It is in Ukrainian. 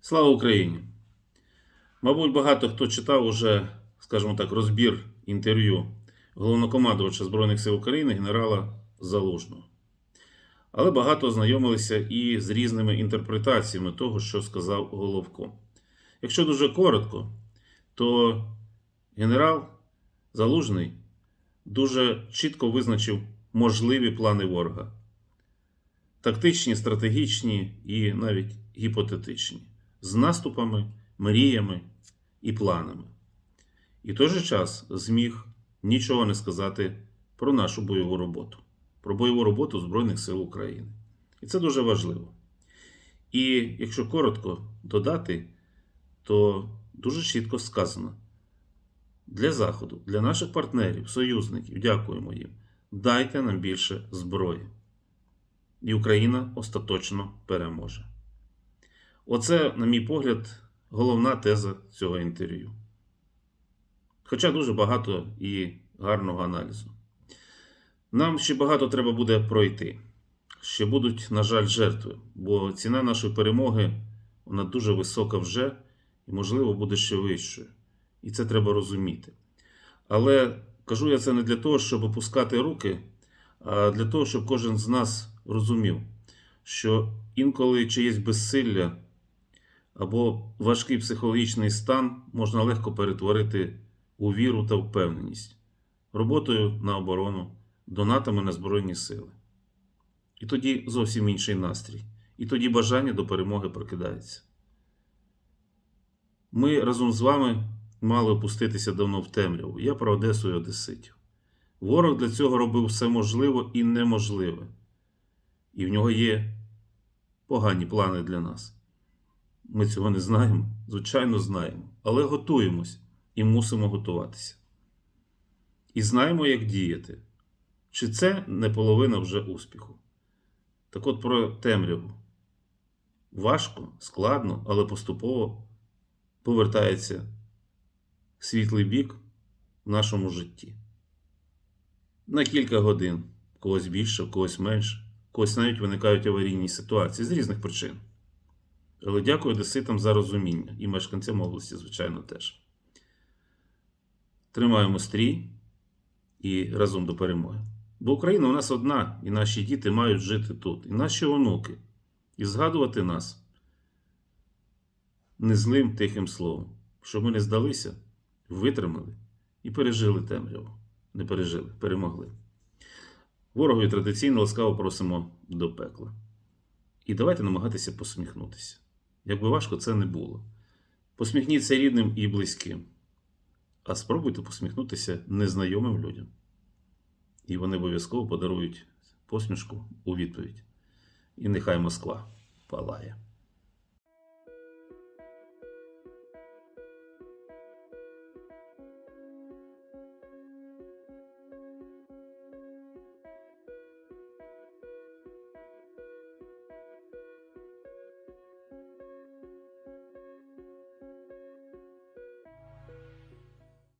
Слава Україні! Мабуть, багато хто читав уже, скажімо так, розбір інтерв'ю головнокомандувача Збройних сил України генерала Залужного. Але багато ознайомилися і з різними інтерпретаціями того, що сказав Головко. Якщо дуже коротко, то генерал Залужний дуже чітко визначив можливі плани ворога. Тактичні, стратегічні і навіть гіпотетичні, з наступами, мріями і планами. І в той же час зміг нічого не сказати про нашу бойову роботу, про бойову роботу Збройних сил України. І це дуже важливо. І якщо коротко додати, то дуже чітко сказано: для Заходу, для наших партнерів, союзників, дякуємо їм, дайте нам більше зброї. І Україна остаточно переможе. Оце, на мій погляд, головна теза цього інтерв'ю. Хоча дуже багато і гарного аналізу. Нам ще багато треба буде пройти. Ще будуть, на жаль, жертви, бо ціна нашої перемоги вона дуже висока вже і, можливо, буде ще вищою. І це треба розуміти. Але кажу я це не для того, щоб опускати руки, а для того, щоб кожен з нас розумів, що інколи чиєсь безсилля або важкий психологічний стан можна легко перетворити у віру та впевненість, роботою на оборону, донатами на Збройні Сили. І тоді зовсім інший настрій. І тоді бажання до перемоги прокидається. Ми разом з вами мали опуститися давно в темряву. Я про Одесу і Одеситів. Ворог для цього робив все можливе і неможливе. І в нього є погані плани для нас. Ми цього не знаємо, звичайно, знаємо, але готуємось і мусимо готуватися. І знаємо, як діяти. Чи це не половина вже успіху? Так от про темряву. Важко, складно, але поступово повертається світлий бік в нашому житті. На кілька годин, когось більше, когось менше, когось навіть виникають аварійні ситуації з різних причин. Але дякую одеситам за розуміння і мешканцям області, звичайно, теж. Тримаємо стрій і разом до перемоги. Бо Україна у нас одна, і наші діти мають жити тут, і наші онуки, і згадувати нас незлим тихим словом, щоб ми не здалися, витримали і пережили темряву. Не пережили, перемогли. Ворогові традиційно ласкаво просимо до пекла. І давайте намагатися посміхнутися. Якби важко це не було. Посміхніться рідним і близьким, а спробуйте посміхнутися незнайомим людям. І вони обов'язково подарують посмішку у відповідь. І нехай Москва палає.